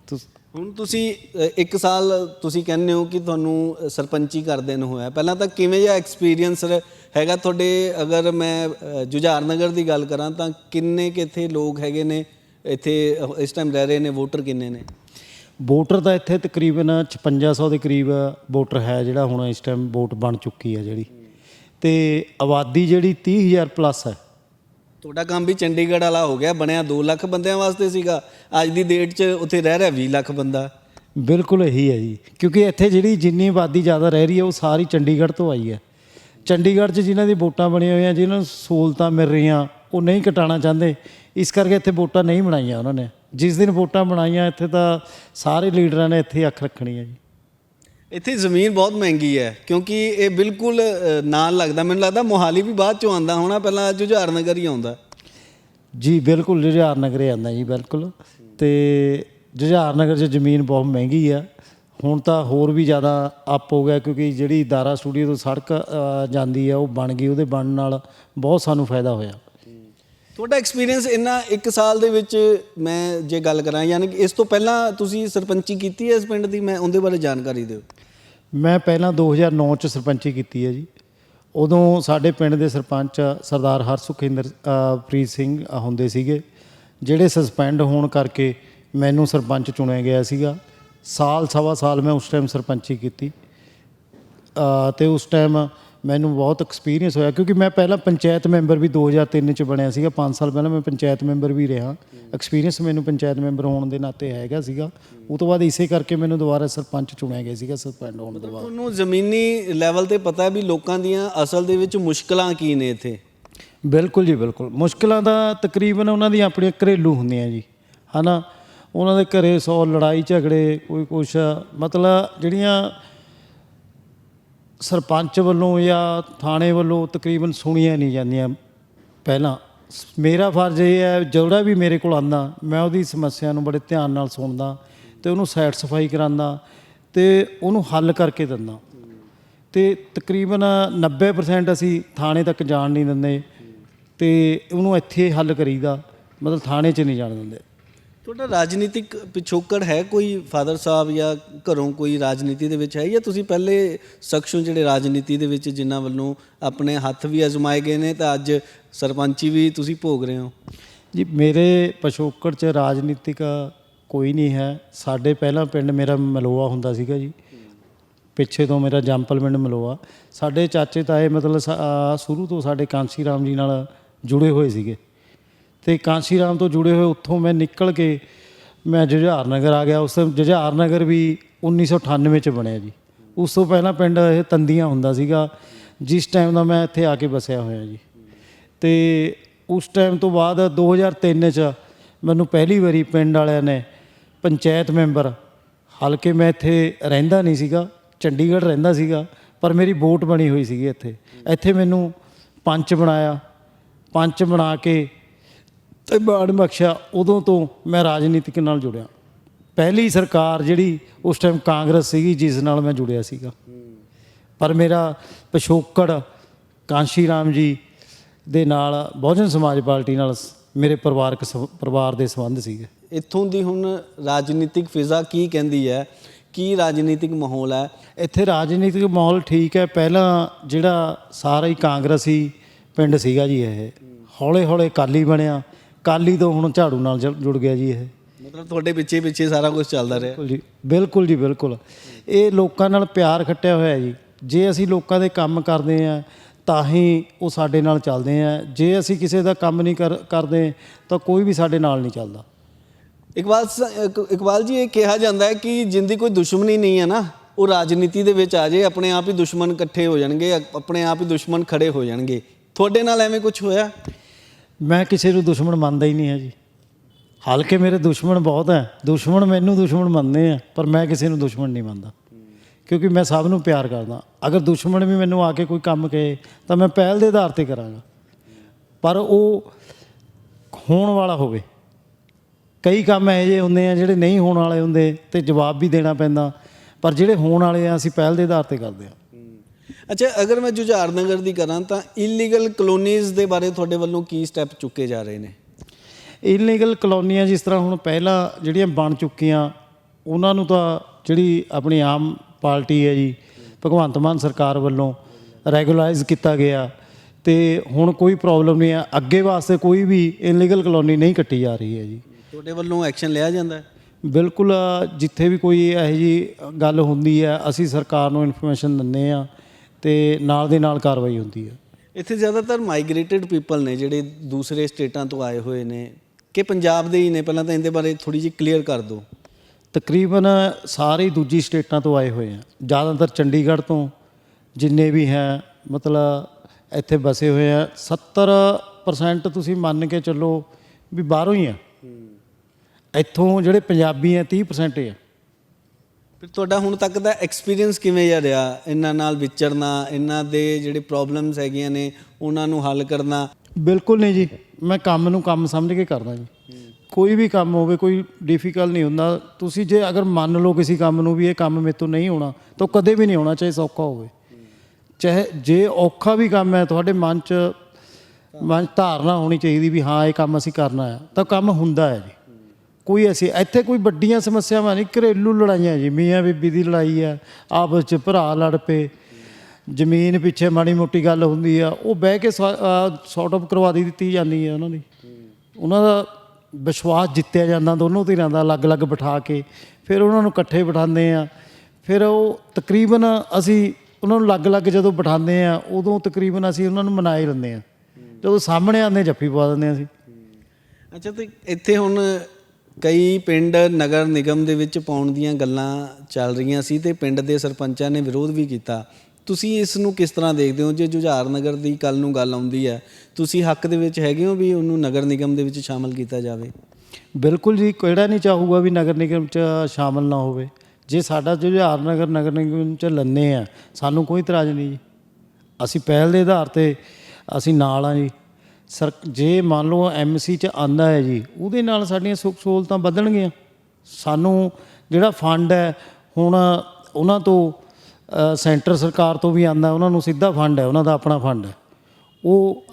ਤੁਸ ਹੁਣ ਤੁਸੀਂ ਅ, ਇੱਕ ਸਾਲ ਤੁਸੀਂ ਕਹਿੰਦੇ ਹੋ ਕਿ ਤੁਹਾਨੂੰ ਸਰਪੰਚੀ ਕਰਦੇ ਨੂੰ ਹੋਇਆ। ਪਹਿਲਾਂ ਤਾਂ ਕਿਵੇਂ ਜਿਹਾ ਐਕਸਪੀਰੀਅੰਸ ਹੈਗਾ ਤੁਹਾਡੇ? ਅਗਰ ਮੈਂ ਅ, ਜੁਝਾਰ ਨਗਰ ਦੀ ਗੱਲ ਕਰਾਂ ਤਾਂ ਕਿੰਨੇ ਕਿ ਇੱਥੇ ਲੋਕ ਹੈਗੇ ਨੇ? ਇੱਥੇ ਇਸ ਟਾਈਮ ਰਹਿ ਰਹੇ ਨੇ ਵੋਟਰ ਕਿੰਨੇ ਨੇ? ਵੋਟਰ ਤਾਂ ਇੱਥੇ ਤਕਰੀਬਨ 5600 ਦੇ ਕਰੀਬ ਵੋਟਰ ਹੈ ਜਿਹੜਾ ਹੁਣ ਇਸ ਟਾਈਮ ਵੋਟ ਬਣ ਚੁੱਕੀ ਹੈ ਜਿਹੜੀ। ਤੇ ਆਬਾਦੀ ਜਿਹੜੀ 30000 ਪਲੱਸ ਹੈ। ਤੁਹਾਡਾ ਕੰਮ ਵੀ ਚੰਡੀਗੜ੍ਹ ਵਾਲਾ ਹੋ ਗਿਆ ਬਣਿਆ 2 ਲੱਖ ਬੰਦਿਆਂ ਵਾਸਤੇ ਸੀਗਾ। ਅੱਜ ਦੀ ਡੇਟ 'ਚ ਉੱਥੇ ਰਹਿ ਰਿਹਾ 20 ਲੱਖ ਬੰਦਾ। ਬਿਲਕੁਲ ਇਹੀ ਹੈ ਜੀ ਕਿਉਂਕਿ ਇੱਥੇ ਜਿਹੜੀ ਜਿੰਨੀ ਆਬਾਦੀ ਜ਼ਿਆਦਾ ਰਹਿ ਰਹੀ ਹੈ ਉਹ ਸਾਰੀ ਚੰਡੀਗੜ੍ਹ ਤੋਂ ਆਈ ਹੈ। ਚੰਡੀਗੜ੍ਹ 'ਚ ਜਿਨ੍ਹਾਂ ਦੀ ਵੋਟਾਂ ਬਣੀਆਂ ਹੋਈਆਂ ਜਿਨ੍ਹਾਂ ਨੂੰ ਸਹੂਲਤਾਂ ਮਿਲ ਰਹੀਆਂ ਉਹ ਨਹੀਂ ਕਟਾਣਾ ਚਾਹੁੰਦੇ। ਇਸ ਕਰਕੇ ਇੱਥੇ ਵੋਟਾਂ ਨਹੀਂ ਬਣਾਈਆਂ ਉਹਨਾਂ ਨੇ। ਜਿਸ ਦਿਨ ਵੋਟਾਂ ਬਣਾਈਆਂ ਇੱਥੇ ਤਾਂ ਸਾਰੇ ਲੀਡਰਾਂ ਨੇ ਇੱਥੇ ਅੱਖ ਰੱਖਣੀ ਹੈ ਜੀ। ਇੱਥੇ ਜ਼ਮੀਨ ਬਹੁਤ ਮਹਿੰਗੀ ਹੈ ਕਿਉਂਕਿ ਇਹ ਬਿਲਕੁਲ ਨਾਲ ਲੱਗਦਾ। ਮੈਨੂੰ ਲੱਗਦਾ ਮੋਹਾਲੀ ਵੀ ਬਾਅਦ ਚੋਂ ਆਂਦਾ ਹੋਣਾ ਪਹਿਲਾਂ ਜੁਝਾਰ ਨਗਰ ਹੀ ਆਉਂਦਾ। ਜੀ ਬਿਲਕੁਲ ਜੁਝਾਰ ਨਗਰੇ ਆਉਂਦਾ ਜੀ ਬਿਲਕੁਲ। ਤੇ ਜੁਝਾਰ ਨਗਰ 'ਚ ਜ਼ਮੀਨ ਬਹੁਤ ਮਹਿੰਗੀ ਆ। ਹੁਣ ਤਾਂ ਹੋਰ ਵੀ ਜ਼ਿਆਦਾ ਅਪ ਹੋ ਗਿਆ ਕਿਉਂਕਿ ਜਿਹੜੀ ਦਾਰਾ ਸਟੂਡੀਓ ਤੋਂ ਸੜਕ ਜਾਂਦੀ ਆ ਉਹ ਬਣ ਗਈ। ਉਹਦੇ ਬਣਨ ਨਾਲ ਬਹੁਤ ਸਾਨੂੰ ਫਾਇਦਾ ਹੋਇਆ। ਤੁਹਾਡਾ ਐਕਸਪੀਰੀਅੰਸ ਇੰਨਾ ਇੱਕ ਸਾਲ ਦੇ ਵਿੱਚ ਮੈਂ ਜੇ ਗੱਲ ਕਰਾਂ ਯਾਨੀ ਕਿ ਇਸ ਤੋਂ ਪਹਿਲਾਂ ਤੁਸੀਂ ਸਰਪੰਚੀ ਕੀਤੀ ਹੈ ਇਸ ਪਿੰਡ ਦੀ? ਮੈਂ ਉਹਦੇ ਬਾਰੇ ਜਾਣਕਾਰੀ ਦਿਓ। ਮੈਂ ਪਹਿਲਾਂ 2009 ਚ ਸਰਪੰਚੀ ਕੀਤੀ ਹੈ ਜੀ। ਉਦੋਂ ਸਾਡੇ ਪਿੰਡ ਦੇ ਸਰਪੰਚ ਸਰਦਾਰ ਹਰਸੁਖਿੰਦਰ ਅ, ਪ੍ਰੀਤ ਸਿੰਘ ਹੁੰਦੇ ਸੀਗੇ ਜਿਹੜੇ ਸਸਪੈਂਡ ਹੋਣ ਕਰਕੇ ਮੈਨੂੰ ਸਰਪੰਚ ਚੁਣਿਆ ਗਿਆ ਸੀਗਾ। ਸਾਲ ਸਵਾ ਸਾਲ ਮੈਂ ਉਸ ਟਾਈਮ ਸਰਪੰਚੀ ਕੀਤੀ। ਅ, ਤੇ ਉਸ ਟਾਈਮ ਮੈਨੂੰ ਬਹੁਤ ਐਕਸਪੀਰੀਅੰਸ ਹੋਇਆ ਕਿਉਂਕਿ ਮੈਂ ਪਹਿਲਾਂ ਪੰਚਾਇਤ ਮੈਂਬਰ ਵੀ 2003 ਚ ਬਣਿਆ ਸੀਗਾ 5 ਸਾਲ ਪਹਿਲਾਂ ਮੈਂ ਪੰਚਾਇਤ ਮੈਂਬਰ ਵੀ ਰਿਹਾ। ਐਕਸਪੀਰੀਅੰਸ ਮੈਨੂੰ ਪੰਚਾਇਤ ਮੈਂਬਰ ਹੋਣ ਦੇ ਨਾਤੇ ਹੈਗਾ ਸੀਗਾ। ਉਹ ਤੋਂ ਬਾਅਦ ਇਸੇ ਕਰਕੇ ਮੈਨੂੰ ਦੁਬਾਰਾ ਸਰਪੰਚ ਚੁਣਿਆ ਗਿਆ ਸੀਗਾ ਸਸਪੈਂਡ ਹੋਣ ਤੋਂ ਬਾਅਦ। ਤੁਹਾਨੂੰ ਜ਼ਮੀਨੀ ਲੈਵਲ ਤੇ ਪਤਾ ਵੀ ਲੋਕਾਂ ਦੀਆਂ ਅਸਲ ਦੇ ਵਿੱਚ ਮੁਸ਼ਕਲਾਂ ਕੀ ਨੇ ਇੱਥੇ? ਬਿਲਕੁਲ ਜੀ ਬਿਲਕੁਲ। ਮੁਸ਼ਕਲਾਂ ਤਾਂ ਤਕਰੀਬਨ ਉਹਨਾਂ ਦੀਆਂ ਆਪਣੀਆਂ ਘਰੇਲੂ ਹੁੰਦੀਆਂ ਜੀ। ਹਨਾ? ਉਹਨਾਂ ਦੇ ਘਰੇ 100 ਲੜਾਈ ਝਗੜੇ ਕੋਈ ਕੁਛ ਮਤਲਬ ਜਿਹੜੀਆਂ ਸਰਪੰਚ ਵੱਲੋਂ ਜਾਂ ਥਾਣੇ ਵੱਲੋਂ ਤਕਰੀਬਨ ਸੁਣੀਆਂ ਨਹੀਂ ਜਾਂਦੀਆਂ ਪਹਿਲਾਂ। ਸ- ਮੇਰਾ ਫਰਜ਼ ਇਹ ਹੈ, ਜਿਹੜਾ ਵੀ ਮੇਰੇ ਕੋਲ ਆਂਦਾ ਮੈਂ ਉਹਦੀ ਸਮੱਸਿਆ ਨੂੰ ਬੜੇ ਧਿਆਨ ਨਾਲ ਸੁਣਦਾ ਤੇ ਉਹਨੂੰ ਸੈਟੀਸਫਾਈ ਕਰਾਂਦਾ ਤੇ ਉਹਨੂੰ ਹੱਲ ਕਰਕੇ ਦਿੰਦਾ। ਤੇ ਤਕਰੀਬਨ 90% ਅਸੀਂ ਥਾਣੇ ਤੱਕ ਜਾਣ ਨਹੀਂ ਦਿੰਦੇ ਤੇ ਉਹਨੂੰ ਇੱਥੇ ਹੱਲ ਕਰੀਦਾ, ਮਤਲਬ ਥਾਣੇ 'ਚ ਨਹੀਂ ਜਾਣ ਦਿੰਦੇ। ਤੁਹਾਡਾ ਰਾਜਨੀਤਿਕ ਪਿਛੋਕੜ ਹੈ ਕੋਈ ਫਾਦਰ ਸਾਹਿਬ ਜਾਂ ਘਰੋਂ ਕੋਈ ਰਾਜਨੀਤੀ ਦੇ ਵਿੱਚ ਹੈ ਜਾਂ ਤੁਸੀਂ ਪਹਿਲੇ ਸ਼ਖਸ ਹੋ ਜਿਹੜੇ ਰਾਜਨੀਤੀ ਦੇ ਵਿੱਚ ਜਿਨ੍ਹਾਂ ਵੱਲੋਂ ਆਪਣੇ ਹੱਥ ਵੀ ਅਜ਼ਮਾਏ ਗਏ ਨੇ ਤਾਂ ਅੱਜ ਸਰਪੰਚੀ ਵੀ ਤੁਸੀਂ ਭੋਗ ਰਹੇ ਹੋ? ਜੀ, ਮੇਰੇ ਪਿਛੋਕੜ 'ਚ ਰਾਜਨੀਤਿਕ ਕੋਈ ਨਹੀਂ ਹੈ। ਸਾਡੇ ਪਹਿਲਾਂ ਪਿੰਡ ਮੇਰਾ ਮਲੋਆ ਹੁੰਦਾ ਸੀਗਾ ਜੀ। ਪਿੱਛੇ ਤੋਂ ਮੇਰਾ ਜੰਪਲ ਪਿੰਡ ਮਲੋਆ। ਸਾਡੇ ਚਾਚੇ ਤਾਏ ਮਤਲਬ ਸਾ- ਸ਼ੁਰੂ ਤੋਂ ਸਾਡੇ ਕਾਂਸੀ ਰਾਮ ਜੀ ਨਾਲ ਜੁੜੇ ਹੋਏ ਸੀਗੇ। ਤੇ ਕਾਂਸੀ ਰਾਮ ਤੋਂ ਜੁੜੇ ਹੋਏ ਉੱਥੋਂ ਮੈਂ ਨਿਕਲ ਕੇ ਮੈਂ ਜੁਝਾਰ ਨਗਰ ਆ ਗਿਆ। ਉਸ ਜੁਝਾਰ ਨਗਰ ਵੀ 1998 ਚ ਬਣਿਆ ਜੀ। ਉਸ ਤੋਂ ਪਹਿਲਾਂ ਪਿੰਡ ਇਹ ਤੰਦੀਆਂ ਹੁੰਦਾ ਸੀਗਾ, ਜਿਸ ਟਾਈਮ ਦਾ ਮੈਂ ਇੱਥੇ ਆ ਕੇ ਵਸਿਆ ਹੋਇਆ ਜੀ। ਤੇ ਉਸ ਟਾਈਮ ਤੋਂ ਬਾਅਦ 2003 ਚ ਮੈਨੂੰ ਪਹਿਲੀ ਵਾਰੀ ਪਿੰਡ ਵਾਲਿਆਂ ਨੇ ਪੰਚਾਇਤ ਮੈਂਬਰ ਹਲਕੇ ਮੈਂ ਇੱਥੇ ਰਹਿੰਦਾ ਨਹੀਂ ਸੀਗਾ, ਚੰਡੀਗੜ੍ਹ ਰਹਿੰਦਾ ਸੀਗਾ, ਪਰ ਮੇਰੀ ਵੋਟ ਬਣੀ ਹੋਈ ਸੀਗੀ ਇੱਥੇ। ਇੱਥੇ ਮੈਨੂੰ ਪੰਚ ਬਣਾਇਆ। ਪੰਚ ਬਣਾ ਕੇ ਤੇ ਬਾਣ ਬਖਸ਼ਿਆ ਉਦੋਂ ਤੋਂ ਮੈਂ ਰਾਜਨੀਤਿਕ ਨਾਲ ਜੁੜਿਆ। ਪਹਿਲੀ ਸਰਕਾਰ ਜਿਹੜੀ ਉਸ ਟਾਈਮ ਕਾਂਗਰਸ ਸੀਗੀ ਜਿਸ ਨਾਲ ਮੈਂ ਜੁੜਿਆ ਸੀਗਾ। ਪਰ ਮੇਰਾ ਪਿਛੋਕੜ ਕਾਂਸ਼ੀ ਰਾਮ ਜੀ ਦੇ ਨਾਲ ਬਹੁਜਨ ਸਮਾਜ ਪਾਰਟੀ ਨਾਲ ਮੇਰੇ ਪਰਿਵਾਰਕ ਪਰਿਵਾਰ ਦੇ ਸੰਬੰਧ ਸੀਗੇ। ਇੱਥੋਂ ਦੀ ਹੁਣ ਰਾਜਨੀਤਿਕ ਫਿਜ਼ਾ ਕੀ ਕਹਿੰਦੀ ਹੈ? ਕੀ ਰਾਜਨੀਤਿਕ ਮਾਹੌਲ ਹੈ? ਇੱਥੇ ਰਾਜਨੀਤਿਕ ਮਾਹੌਲ ਠੀਕ ਹੈ। ਪਹਿਲਾਂ ਜਿਹੜਾ ਸਾਰਾ ਹੀ ਕਾਂਗਰਸੀ ਪਿੰਡ ਸੀਗਾ ਜੀ ਇਹ। ਹੌਲੇ ਹੌਲੇ ਕਾਲੀ ਬਣਿਆ। ਕਾਲੀ ਤੋਂ ਹੁਣ ਝਾੜੂ ਨਾਲ ਜੁੜ- ਜੁੜ ਗਿਆ ਜੀ ਇਹ। ਮਤਲਬ ਤੁਹਾਡੇ ਪਿੱਛੇ ਪਿੱਛੇ ਸਾਰਾ ਕੁਝ ਚੱਲਦਾ ਰਿਹਾ। ਬਿਲਕੁਲ ਜੀ ਬਿਲਕੁਲ ਜੀ ਬਿਲਕੁਲ। ਇਹ ਲੋਕਾਂ ਨਾਲ ਪਿਆਰ ਖੱਟਿਆ ਹੋਇਆ ਜੀ। ਜੇ ਅਸੀਂ ਲੋਕਾਂ ਦੇ ਕੰਮ ਕਰਦੇ ਆ ਤਾਂ ਹੀ ਉਹ ਸਾਡੇ ਨਾਲ ਚੱਲਦੇ ਆ। ਜੇ ਅਸੀਂ ਕਿਸੇ ਦਾ ਕੰਮ ਨਹੀਂ ਕਰ ਕਰਦੇ ਤਾਂ ਕੋਈ ਵੀ ਸਾਡੇ ਨਾਲ ਨਹੀਂ ਚੱਲਦਾ। ਇਕਬਾਲ ਸ- ਇਕ- ਇਕਬਾਲ ਜੀ ਇਹ ਕਿਹਾ ਜਾਂਦਾ ਹੈ ਕਿ ਜਿੰਦੀ ਕੋਈ ਦੁਸ਼ਮਣੀ ਨਹੀਂ ਹੈ ਨਾ ਉਹ ਰਾਜਨੀਤੀ ਦੇ ਵਿੱਚ ਆ ਜੇ ਆਪਣੇ ਆਪ ਹੀ ਦੁਸ਼ਮਣ ਇਕੱਠੇ ਹੋ ਜਾਣਗੇ ਅ- ਆਪਣੇ ਆਪ ਹੀ ਦੁਸ਼ਮਣ ਖੜੇ ਹੋ ਜਾਣਗੇ। ਤੁਹਾਡੇ ਨਾਲ ਐਵੇਂ ਕੁਝ ਹੋਇਆ? ਮੈਂ ਕਿਸੇ ਨੂੰ ਦੁਸ਼ਮਣ ਮੰਨਦਾ ਹੀ ਨਹੀਂ ਹੈ ਜੀ। ਹਾਲਾਂਕਿ ਮੇਰੇ ਦੁਸ਼ਮਣ ਬਹੁਤ ਹੈ। ਦੁਸ਼ਮਣ ਮੈਨੂੰ ਦੁਸ਼ਮਣ ਮੰਨਦੇ ਆ, ਪਰ ਮੈਂ ਕਿਸੇ ਨੂੰ ਦੁਸ਼ਮਣ ਨਹੀਂ ਮੰਨਦਾ। ਕਿਉਂਕਿ ਮੈਂ ਸਭ ਨੂੰ ਪਿਆਰ ਕਰਦਾ। ਅਗਰ ਦੁਸ਼ਮਣ ਵੀ ਮੈਨੂੰ ਆ ਕੇ ਕੋਈ ਕੰਮ ਕਹੇ, ਤਾਂ ਮੈਂ ਪਹਿਲ ਦੇ ਆਧਾਰ ਤੇ ਕਰਾਂਗਾ। ਪਰ ਉਹ ਹੋਣ ਵਾਲਾ ਹੋਵੇ। ਕਈ ਕੰਮ ਇਹੋ ਜਿਹੇ ਹੁੰਦੇ ਆ ਜਿਹੜੇ ਨਹੀਂ ਹੋਣ ਵਾਲੇ ਹੁੰਦੇ ਤੇ ਜਵਾਬ ਵੀ ਦੇਣਾ ਪੈਂਦਾ। ਪਰ ਜਿਹੜੇ ਹੋਣ ਵਾਲੇ ਆ, ਅਸੀਂ ਪਹਿਲ ਦੇ ਆਧਾਰ ਤੇ ਕਰਦੇ ਆ। ਅੱਛਾ ਅਗਰ ਮੈਂ ਜੁਝਾਰ ਨਗਰ ਦੀ ਕਰਾਂ ਤਾਂ ਇਲੀਗਲ ਕਲੋਨੀਜ਼ ਦੇ ਬਾਰੇ ਤੁਹਾਡੇ ਵੱਲੋਂ ਕੀ ਸਟੈਪ ਚੁੱਕੇ ਜਾ ਰਹੇ ਨੇ? ਇਲੀਗਲ ਕਲੋਨੀਆਂ ਜਿਸ ਤਰ੍ਹਾਂ ਹੁਣ ਪਹਿਲਾਂ ਜਿਹੜੀਆਂ ਬਣ ਚੁੱਕੀਆਂ ਉਹਨਾਂ ਨੂੰ ਤਾਂ ਜਿਹੜੀ ਆਪਣੀ ਆਮ ਪਾਰਟੀ ਹੈ ਜੀ ਭਗਵੰਤ ਮਾਨ ਸਰਕਾਰ ਵੱਲੋਂ ਰੈਗੂਲਾਈਜ਼ ਕੀਤਾ ਗਿਆ ਤੇ ਹੁਣ ਕੋਈ ਪ੍ਰੋਬਲਮ ਨਹੀਂ ਹੈ। ਅੱਗੇ ਵਾਸਤੇ ਕੋਈ ਵੀ ਇਲੀਗਲ ਕਲੋਨੀ ਨਹੀਂ ਕੱਟੀ ਜਾ ਰਹੀ ਹੈ ਜੀ। ਤੁਹਾਡੇ ਵੱਲੋਂ ਐਕਸ਼ਨ ਲਿਆ ਜਾਂਦਾ ਹੈ? ਬਿਲਕੁਲ ਜਿੱਥੇ ਵੀ ਕੋਈ ਇਹੋ ਜੀ ਗੱਲ ਹੁੰਦੀ ਹੈ ਅਸੀਂ ਸਰਕਾਰ ਨੂੰ ਇਨਫੋਰਮੇਸ਼ਨ ਦਿੰਦੇ ਆ ਤੇ ਨਾਲ ਦੇ ਨਾਲ ਕਾਰਵਾਈ ਹੁੰਦੀ ਹੈ ਇੱਥੇ ਜ਼ਿਆਦਾਤਰ ਮਾਈਗ੍ਰੇਟਡ ਪੀਪਲ ਨੇ ਜਿਹੜੇ ਦੂਸਰੇ ਸਟੇਟਾਂ ਤੋਂ ਆਏ ਹੋਏ ਨੇ ਕਿ ਪੰਜਾਬ ਦੇ ਹੀ ਨੇ? ਪਹਿਲਾਂ ਤਾਂ ਇਹਦੇ ਬਾਰੇ ਥੋੜੀ ਜਿਹੀ ਕਲੀਅਰ ਕਰ ਦਿਓ। ਤਕਰੀਬਨ ਸਾਰੇ ਦੂਜੀ ਸਟੇਟਾਂ ਤੋਂ ਆਏ ਹੋਏ ਆ। ਜ਼ਿਆਦਾਤਰ ਚੰਡੀਗੜ੍ਹ ਤੋਂ ਜਿੰਨੇ ਵੀ ਹੈ ਮਤਲਬ ਇੱਥੇ ਬਸੇ ਹੋਏ ਆ। 70% ਤੁਸੀਂ ਮੰਨ ਕੇ ਚੱਲੋ ਵੀ ਬਾਹਰੋਂ ਹੀ ਆ। ਇੱਥੋਂ ਜਿਹੜੇ ਪੰਜਾਬੀ ਆ 30% ਆ। ਫਿਰ ਤੁਹਾਡਾ ਹੁਣ ਤੱਕ ਦਾ ਐਕਸਪੀਰੀਅੰਸ ਕਿਵੇਂ ਜਿਹਾ ਰਿਹਾ? ਇਹਨਾਂ ਨਾਲ ਵਿਚਰਨਾ, ਇਹਨਾਂ ਦੇ ਜਿਹੜੇ ਪ੍ਰੋਬਲਮਸ ਹੈਗੀਆਂ ਨੇ, ਉਹਨਾਂ ਨੂੰ ਹੱਲ ਕਰਨਾ? ਬਿਲਕੁਲ ਨਹੀਂ ਜੀ। ਮੈਂ ਕੰਮ ਨੂੰ ਕੰਮ ਸਮਝ ਕੇ ਕਰਦਾ ਜੀ। ਕੋਈ ਵੀ ਕੰਮ ਹੋਵੇ, ਕੋਈ ਡਿਫਿਕਲਟ ਨਹੀਂ ਹੁੰਦਾ। ਤੁਸੀਂ ਜੇ ਅਗਰ ਮੰਨ ਲਓ ਕਿਸੇ ਕੰਮ ਨੂੰ ਵੀ ਇਹ ਕੰਮ ਮੇਰੇ ਤੋਂ ਨਹੀਂ ਹੋਣਾ, ਤਾਂ ਉਹ ਕਦੇ ਵੀ ਨਹੀਂ ਹੋਣਾ, ਚਾਹੇ ਸੌਖਾ ਹੋਵੇ। ਚਾਹੇ ਜੇ ਔਖਾ ਵੀ ਕੰਮ ਹੈ, ਤੁਹਾਡੇ ਮਨ 'ਚ ਮਨ 'ਚ ਧਾਰਨਾ ਹੋਣੀ ਚਾਹੀਦੀ ਵੀ ਹਾਂ, ਇਹ ਕੰਮ ਅਸੀਂ ਕਰਨਾ ਹੈ, ਤਾਂ ਕੰਮ ਹੁੰਦਾ ਹੈ ਜੀ। ਕੋਈ ਐਸੀ ਇੱਥੇ ਕੋਈ ਵੱਡੀਆਂ ਸਮੱਸਿਆਵਾਂ ਨਹੀਂ, ਘਰੇਲੂ ਲੜਾਈਆਂ, ਜੀ, ਮੀਆਂ ਬੀਬੀ ਦੀ ਲੜਾਈ ਆ, ਆਪਸ 'ਚ ਭਰਾ ਲੜ ਪਏ, ਜ਼ਮੀਨ ਪਿੱਛੇ ਮਾੜੀ ਮੋਟੀ ਗੱਲ ਹੁੰਦੀ ਆ, ਉਹ ਬਹਿ ਕੇ ਸੌਟ ਆਫ ਕਰਵਾ ਦੀ ਦਿੱਤੀ ਜਾਂਦੀ ਹੈ ਉਹਨਾਂ ਦੀ। ਉਹਨਾਂ ਦਾ ਵਿਸ਼ਵਾਸ ਜਿੱਤਿਆ ਜਾਂਦਾ, ਦੋਨੋਂ ਧਿਰਾਂ ਦਾ ਅਲੱਗ-ਅਲੱਗ ਬਿਠਾ ਕੇ, ਫਿਰ ਉਹਨਾਂ ਨੂੰ ਇਕੱਠੇ ਬਿਠਾਉਂਦੇ ਆ। ਫਿਰ ਉਹ ਤਕਰੀਬਨ ਅਸੀਂ ਉਹਨਾਂ ਨੂੰ ਅਲੱਗ-ਅਲੱਗ ਜਦੋਂ ਬਿਠਾਉਂਦੇ ਆ, ਉਦੋਂ ਤਕਰੀਬਨ ਅਸੀਂ ਉਹਨਾਂ ਨੂੰ ਮਨਾਏ ਲੈਂਦੇ ਆ। ਜਦੋਂ ਸਾਹਮਣੇ ਆਉਂਦੇ ਜੱਫੀ ਪਾ ਦਿੰਦੇ ਆ ਅਸੀਂ। ਅੱਛਾ, ਤੇ ਇੱਥੇ ਹੁਣ ਕਈ ਪਿੰਡ ਨਗਰ ਨਿਗਮ ਦੇ ਵਿੱਚ ਪਾਉਣ ਦੀਆਂ ਗੱਲਾਂ ਚੱਲ ਰਹੀਆਂ ਸੀ ਤੇ ਪਿੰਡ ਦੇ ਸਰਪੰਚਾਂ ਨੇ ਵਿਰੋਧ ਵੀ ਕੀਤਾ। ਤੁਸੀਂ ਇਸ ਨੂੰ ਕਿਸ ਤਰ੍ਹਾਂ ਦੇਖਦੇ ਹੋ? ਜੇ ਜੁਝਾਰ ਨਗਰ ਦੀ ਕੱਲ ਨੂੰ ਗੱਲ ਆਉਂਦੀ ਹੈ, ਤੁਸੀਂ ਹੱਕ ਦੇ ਵਿੱਚ ਹੈਗੇ ਹੋ ਵੀ ਉਹਨੂੰ ਨਗਰ ਨਿਗਮ ਦੇ ਵਿੱਚ ਸ਼ਾਮਲ ਕੀਤਾ ਜਾਵੇ? ਬਿਲਕੁਲ ਜੀ, ਕਿਹੜਾ ਨਹੀਂ ਚਾਹੂਗਾ ਵੀ ਨਗਰ ਨਿਗਮ ਚ ਸ਼ਾਮਲ ਨਾ ਹੋਵੇ। ਜੇ ਸਾਡਾ ਜੁਝਾਰ ਨਗਰ ਨਗਰ ਨਿਗਮ ਚ ਲੰਨੇ ਆ, ਸਾਨੂੰ ਕੋਈ ਇਤਰਾਜ਼ ਨਹੀਂ ਜੀ। ਅਸੀਂ ਪਹਿਲ ਦੇ ਆਧਾਰ ਤੇ ਅਸੀਂ ਨਾਲ ਆ ਜੀ। ਸਰ, ਜੇ ਮੰਨ ਲਓ ਐਮਸੀ ਚ ਆਂਦਾ ਹੈ ਜੀ, ਉਹਦੇ ਨਾਲ ਸਾਡੀਆਂ ਸੁੱਖ ਸਹੂਲਤਾਂ ਵਧਣਗੀਆਂ। ਸਾਨੂੰ ਜਿਹੜਾ ਫੰਡ ਹੈ, ਹੁਣ ਉਹਨਾਂ ਤੋਂ ਸੈਂਟਰ ਸਰਕਾਰ ਤੋਂ ਵੀ ਆਂਦਾ ਉਹਨਾਂ ਨੂੰ ਸਿੱਧਾ ਫੰਡ ਹੈ, ਉਹਨਾਂ ਦਾ ਆਪਣਾ ਫੰਡ ਹੈ। ਉਹ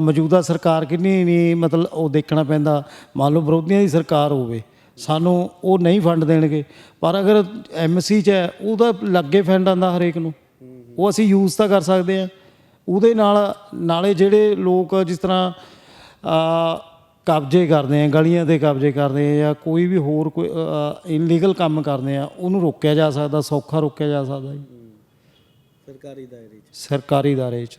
ਮੌਜੂਦਾ ਸਰਕਾਰ ਕਿੰਨੀ ਨਹੀਂ, ਮਤਲਬ ਉਹ ਦੇਖਣਾ ਪੈਂਦਾ। ਮੰਨ ਲਓ ਵਿਰੋਧੀਆਂ ਦੀ ਸਰਕਾਰ ਹੋਵੇ, ਸਾਨੂੰ ਉਹ ਨਹੀਂ ਫੰਡ ਦੇਣਗੇ। ਪਰ ਅਗਰ ਐਮਸੀ ਚ ਹੈ, ਉਹਦਾ ਲੱਗੇ ਫੰਡ ਆਂਦਾ ਹਰੇਕ ਨੂੰ। ਉਹ ਅਸੀਂ ਯੂਜ਼ ਤਾਂ ਕਰ ਸਕਦੇ ਆ ਉਹਦੇ ਨਾਲ ਨਾਲੇ ਜਿਹੜੇ ਲੋਕ ਜਿਸ ਤਰ੍ਹਾਂ ਆ, ਕਬਜ਼ੇ ਕਰਦੇ ਆ ਗਲੀਆਂ ਤੇ ਕਬਜ਼ੇ ਕਰਦੇ ਆ ਜਾਂ ਕੋਈ ਵੀ ਹੋਰ ਕੋਈ ਇਲੀਗਲ ਕੰਮ ਕਰਦੇ ਆ ਉਹਨੂੰ ਰੋਕਿਆ ਜਾ ਸਕਦਾ ਸੌਖਾ ਰੋਕਿਆ ਜਾ ਸਕਦਾ ਜੀ। ਸਰਕਾਰੀ ਦਾਇਰੇ 'ਚ। ਸਰਕਾਰੀ ਦਾਇਰੇ 'ਚ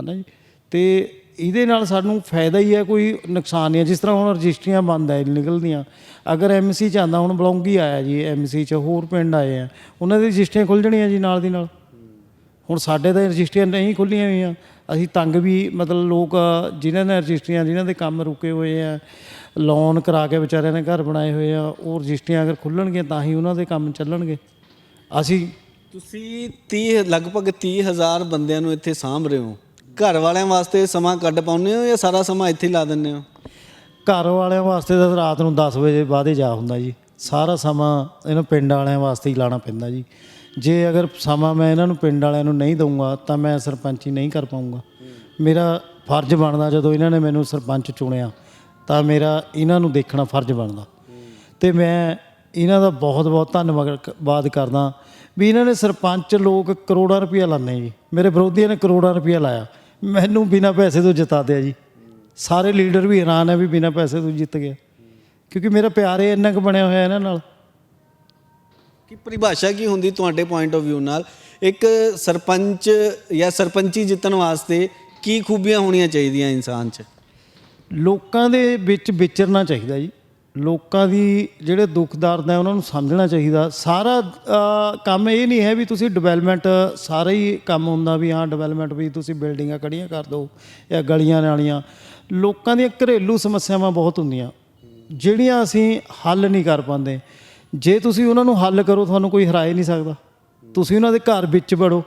ਹਨਾ ਜੀ? ਤੇ ਇਹਦੇ ਨਾਲ ਸਾਨੂੰ ਫਾਇਦਾ ਹੀ ਹੈ ਕੋਈ ਨੁਕਸਾਨ ਨਹੀਂ ਹੈ। ਜਿਸ ਤਰ੍ਹਾਂ ਹੁਣ ਰਜਿਸਟਰੀਆਂ ਬੰਦ ਹੈ ਇਲੀਗਲ ਦੀਆਂ। ਅਗਰ ਐਮਸੀ ਚ ਆਂਦਾ ਹੁਣ ਬਲੌਂਗੀ ਆਇਆ ਜੀ ਐਮਸੀ ਚ ਹੋਰ ਪਿੰਡ ਆਏ ਆ ਉਹਨਾਂ ਦੀ ਰਜਿਸਟਰੀਆਂ ਖੁੱਲ ਜਾਣੀਆਂ ਜੀ ਨਾਲ ਦੀ ਨਾਲ। ਹੁਣ ਸਾਡੇ ਤਾਂ ਰਜਿਸਟਰੀਆਂ ਨਹੀਂ ਖੁੱਲੀਆਂ ਹੋਈਆਂ। ਅਸੀਂ ਤੰਗ ਵੀ ਮਤਲਬ ਲੋਕ ਜਿਨ੍ਹਾਂ ਨੇ ਰਜਿਸਟਰੀਆਂ ਜਿਨ੍ਹਾਂ ਦੇ ਕੰਮ ਰੁਕੇ ਹੋਏ ਆ ਲੋਨ ਕਰਾ ਕੇ ਵਿਚਾਰਿਆਂ ਨੇ ਘਰ ਬਣਾਏ ਹੋਏ ਆ ਉਹ ਰਜਿਸਟਰੀਆਂ ਅਗਰ ਖੁੱਲਣਗੀਆਂ ਤਾਂ ਹੀ ਉਹਨਾਂ ਦੇ ਕੰਮ ਚੱਲਣਗੇ। ਅਸੀਂ ਤੁਸੀਂ 30 ਲਗਭਗ 30000 ਬੰਦਿਆਂ ਨੂੰ ਇੱਥੇ ਸਾਂਭ ਰਹੇ ਹੋ। ਘਰ ਵਾਲਿਆਂ ਵਾਸਤੇ ਸਮਾਂ ਕੱਢ ਪਾਉਂਦੇ ਹੋ ਜਾਂ ਸਾਰਾ ਸਮਾਂ ਇੱਥੇ ਹੀ ਲਾ ਦਿੰਦੇ ਹੋ? ਘਰ ਵਾਲਿਆਂ ਵਾਸਤੇ ਤਾਂ ਰਾਤ ਨੂੰ 10 ਵਜੇ ਬਾਅਦ ਹੀ ਜਾ ਹੁੰਦਾ ਜੀ। ਸਾਰਾ ਸਮਾਂ ਇਹਨਾਂ ਪਿੰਡ ਵਾਲਿਆਂ ਵਾਸਤੇ ਹੀ ਲਾਣਾ ਪੈਂਦਾ ਜੀ। ਜੇ ਅਗਰ ਸਮਾਂ ਮੈਂ ਇਹਨਾਂ ਨੂੰ ਪਿੰਡ ਵਾਲਿਆਂ ਨੂੰ ਨਹੀਂ ਦਊਂਗਾ, ਤਾਂ ਮੈਂ ਸਰਪੰਚੀ ਨਹੀਂ ਕਰ ਪਾਊਂਗਾ। ਮੇਰਾ ਫਰਜ਼ ਬਣਦਾ ਜਦੋਂ ਇਹਨਾਂ ਨੇ ਮੈਨੂੰ ਸਰਪੰਚ ਚੁਣਿਆ, ਤਾਂ ਮੇਰਾ ਇਹਨਾਂ ਨੂੰ ਦੇਖਣਾ ਫਰਜ਼ ਬਣਦਾ। ਤੇ ਮੈਂ ਇਹਨਾਂ ਦਾ ਬਹੁਤ ਬਹੁਤ ਧੰਨਵਾਦ ਕਰਦਾ ਵੀ ਇਹਨਾਂ ਨੇ ਸਰਪੰਚ ਲੋਕ ਕਰੋੜਾਂ ਰੁਪਇਆ ਲਾਉਂਦੇ ਜੀ। ਮੇਰੇ ਵਿਰੋਧੀਆਂ ਨੇ ਕਰੋੜਾਂ ਰੁਪਇਆ ਲਾਇਆ। ਮੈਨੂੰ ਬਿਨਾਂ ਪੈਸੇ ਤੋਂ ਜਿਤਾ ਦਿਆ ਜੀ। ਸਾਰੇ ਲੀਡਰ ਵੀ ਹੈਰਾਨ ਹੈ ਵੀ ਬਿਨਾਂ ਪੈਸੇ ਤੋਂ ਜਿੱਤ ਗਿਆ। ਕਿਉਂਕਿ ਮੇਰਾ ਪਿਆਰ ਇੰਨਾ ਕੁ ਬਣਿਆ ਹੋਇਆ ਇਹਨਾਂ ਨਾਲ। ਕਿ ਪਰਿਭਾਸ਼ਾ ਕੀ ਹੁੰਦੀ ਤੁਹਾਡੇ ਪੁਆਇੰਟ ਆਫ View ਨਾਲ? ਇੱਕ ਸਰਪੰਚ ਜਾਂ ਸਰਪੰਚੀ ਜਿੱਤਣ ਵਾਸਤੇ ਕੀ ਖੂਬੀਆਂ ਹੋਣੀਆਂ ਚਾਹੀਦੀਆਂ ਇਨਸਾਨ 'ਚ? ਲੋਕਾਂ ਦੇ ਵਿੱਚ ਵਿਚਰਨਾ ਚਾਹੀਦਾ ਜੀ। ਲੋਕਾਂ ਦੀ ਜਿਹੜੇ ਦੁੱਖ ਦਰਦ ਹੈ ਉਹਨਾਂ ਨੂੰ ਸਮਝਣਾ ਚਾਹੀਦਾ। ਸਾਰਾ ਅ, ਕੰਮ ਇਹ ਨਹੀਂ ਹੈ ਵੀ ਤੁਸੀਂ ਡਿਵੈਲਪਮੈਂਟ ਸਾਰਾ ਹੀ ਕੰਮ ਹੁੰਦਾ ਵੀ ਹਾਂ ਡਿਵੈਲਪਮੈਂਟ ਵੀ ਤੁਸੀਂ ਬਿਲਡਿੰਗਾਂ ਕੜੀਆਂ ਕਰ ਦਿਓ ਜਾਂ ਗਲੀਆਂ ਨਾਲੀਆਂ। ਲੋਕਾਂ ਦੀਆਂ ਘਰੇਲੂ ਸਮੱਸਿਆਵਾਂ ਬਹੁਤ ਹੁੰਦੀਆਂ। ਜਿਹੜੀਆਂ ਅਸੀਂ ਹੱਲ ਨਹੀਂ ਕਰ ਪਾਉਂਦੇ। ਜੇ ਤੁਸੀਂ ਉਹਨਾਂ ਨੂੰ ਹੱਲ ਕਰੋ ਤੁਹਾਨੂੰ ਕੋਈ ਹਰਾਏ ਨਹੀਂ ਸਕਦਾ। ਤੁਸੀਂ ਉਹਨਾਂ ਦੇ ਘਰ ਵਿੱਚ ਵੜੋ।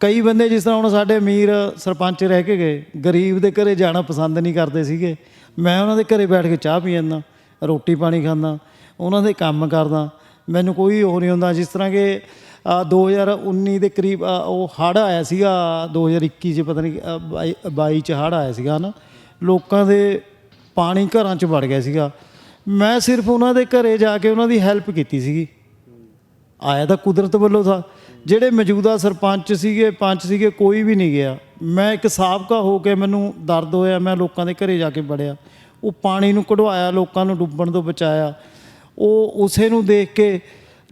ਕਈ ਬੰਦੇ ਜਿਸ ਤਰ੍ਹਾਂ ਹੁਣ ਸਾਡੇ ਅਮੀਰ ਸਰਪੰਚ ਰਹਿ ਕੇ ਗਏ ਗਰੀਬ ਦੇ ਘਰੇ ਜਾਣਾ ਪਸੰਦ ਨਹੀਂ ਕਰਦੇ ਸੀਗੇ। ਮੈਂ ਉਹਨਾਂ ਦੇ ਘਰੇ ਬੈਠ ਕੇ ਚਾਹ ਪੀ ਜਾਂਦਾ ਰੋਟੀ ਪਾਣੀ ਖਾਂਦਾ ਉਹਨਾਂ ਦੇ ਕੰਮ ਕਰਦਾ। ਮੈਨੂੰ ਕੋਈ ਉਹ ਨਹੀਂ ਹੁੰਦਾ ਜਿਸ ਤਰ੍ਹਾਂ ਕਿ ਅ, 2019 ਦੇ ਕਰੀਬ ਉਹ ਹੜ੍ਹ ਆਇਆ ਸੀਗਾ 2021 ਚ ਪਤਾ ਨਹੀਂ ਬਾਈ- 22 ਚ ਹੜ੍ਹ ਆਇਆ ਸੀਗਾ ਨਾ ਲੋਕਾਂ ਦੇ ਪਾਣੀ ਘਰਾਂ ਚ ਵੜ ਗਿਆ ਸੀਗਾ। ਮੈਂ ਸਿਰਫ ਉਹਨਾਂ ਦੇ ਘਰੇ ਜਾ ਕੇ ਉਹਨਾਂ ਦੀ ਹੈਲਪ ਕੀਤੀ ਸੀਗੀ। ਆਇਆ ਤਾਂ ਕੁਦਰਤ ਵੱਲੋਂ ਥਾ। ਜਿਹੜੇ ਮੌਜੂਦਾ ਸਰਪੰਚ ਸੀਗੇ, ਪੰਚ ਸੀਗੇ, ਕੋਈ ਵੀ ਨਹੀਂ ਗਿਆ। ਮੈਂ ਇੱਕ ਸਾਬਕਾ ਹੋ ਕੇ ਮੈਨੂੰ ਦਰਦ ਹੋਇਆ, ਮੈਂ ਲੋਕਾਂ ਦੇ ਘਰੇ ਜਾ ਕੇ ਵੜਿਆ। ਉਹ ਪਾਣੀ ਨੂੰ ਕਢਵਾਇਆ, ਲੋਕਾਂ ਨੂੰ ਡੁੱਬਣ ਤੋਂ ਬਚਾਇਆ। ਉਹ ਉਸੇ ਨੂੰ ਦੇਖ ਕੇ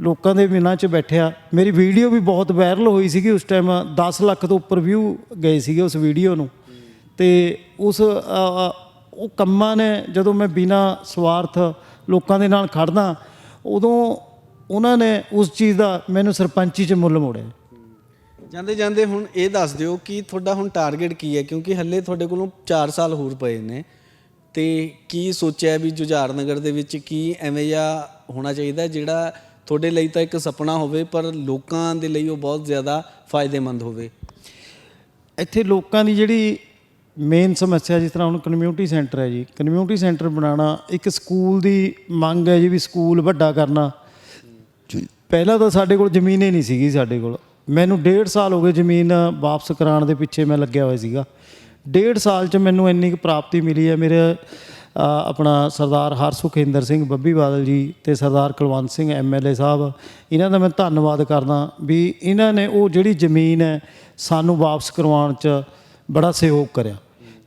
ਲੋਕਾਂ ਦੇ ਮਿਲਾਂ 'ਚ ਬੈਠਿਆ। ਮੇਰੀ ਵੀਡੀਓ ਵੀ ਬਹੁਤ ਵਾਇਰਲ ਹੋਈ ਸੀਗੀ ਉਸ ਟਾਈਮ 10 ਲੱਖ ਤੋਂ ਉੱਪਰ ਵਿਊ ਗਏ ਸੀਗੇ ਉਸ ਵੀਡੀਓ ਨੂੰ। ਤੇ ਉਸ ਉਹ ਕੰਮਾਂ ਨੇ ਜਦੋਂ ਮੈਂ ਬਿਨਾ ਸਵਾਰਥ ਲੋਕਾਂ ਦੇ ਨਾਲ ਖੜਦਾ ਉਦੋਂ ਉਹਨਾਂ ਨੇ ਉਸ ਚੀਜ਼ ਦਾ ਮੈਨੂੰ ਸਰਪੰਚੀ 'ਚ ਮੁੱਲ ਮੋੜਿਆ। ਜਾਂਦੇ ਜਾਂਦੇ ਹੁਣ ਇਹ ਦੱਸ ਦਿਓ ਕਿ ਤੁਹਾਡਾ ਹੁਣ ਟਾਰਗੇਟ ਕੀ ਹੈ? ਕਿਉਂਕਿ ਹੱਲੇ ਤੁਹਾਡੇ ਕੋਲੋਂ 4 ਸਾਲ ਹੋਰ ਪਏ ਨੇ। ਤੇ ਕੀ ਸੋਚਿਆ ਵੀ ਜੁਝਾਰ ਨਗਰ ਦੇ ਵਿੱਚ ਕੀ ਐਵੇਂ ਜਿਹਾ ਹੋਣਾ ਚਾਹੀਦਾ ਜਿਹੜਾ ਤੁਹਾਡੇ ਲਈ ਤਾਂ ਇੱਕ ਸੁਪਨਾ ਹੋਵੇ ਪਰ ਲੋਕਾਂ ਦੇ ਲਈ ਉਹ ਬਹੁਤ ਜ਼ਿਆਦਾ ਫਾਇਦੇਮੰਦ ਹੋਵੇ? ਇੱਥੇ ਲੋਕਾਂ ਦੀ ਜਿਹੜੀ ਮੇਨ ਸਮੱਸਿਆ ਜਿਸ ਤਰ੍ਹਾਂ ਹੁਣ ਕਮਿਊਨਿਟੀ ਸੈਂਟਰ ਹੈ ਜੀ ਕਮਿਊਨਿਟੀ ਸੈਂਟਰ ਬਣਾਉਣਾ ਇੱਕ ਸਕੂਲ ਦੀ ਮੰਗ ਹੈ ਜੀ ਵੀ ਸਕੂਲ ਵੱਡਾ ਕਰਨਾ। ਪਹਿਲਾਂ ਤਾਂ ਸਾਡੇ ਕੋਲ ਜ਼ਮੀਨ ਹੀ ਨਹੀਂ ਸੀਗੀ ਸਾਡੇ ਕੋਲ। ਮੈਨੂੰ ਡੇਢ ਸਾਲ ਹੋ ਗਏ ਜ਼ਮੀਨ ਵਾਪਸ ਕਰਾਉਣ ਦੇ ਪਿੱਛੇ ਮੈਂ ਲੱਗਿਆ ਹੋਇਆ ਸੀਗਾ। ਡੇਢ ਸਾਲ 'ਚ ਮੈਨੂੰ ਇੰਨੀ ਕੁ ਪ੍ਰਾਪਤੀ ਮਿਲੀ ਹੈ। ਮੇਰੇ ਆਪਣਾ ਸਰਦਾਰ ਹਰਸੁਖਿੰਦਰ ਸਿੰਘ ਬੱਬੀ ਬਾਦਲ ਜੀ ਤੇ ਸਰਦਾਰ ਕੁਲਵੰਤ ਸਿੰਘ ਐਮਐਲਏ ਸਾਹਿਬ, ਇਹਨਾਂ ਦਾ ਮੈਂ ਧੰਨਵਾਦ ਕਰਦਾ ਵੀ ਇਹਨਾਂ ਨੇ ਉਹ ਜਿਹੜੀ ਜ਼ਮੀਨ ਹੈ ਸਾਨੂੰ ਵਾਪਸ ਕਰਵਾਉਣ 'ਚ ਬੜਾ ਸਹਿਯੋਗ ਕਰਿਆ।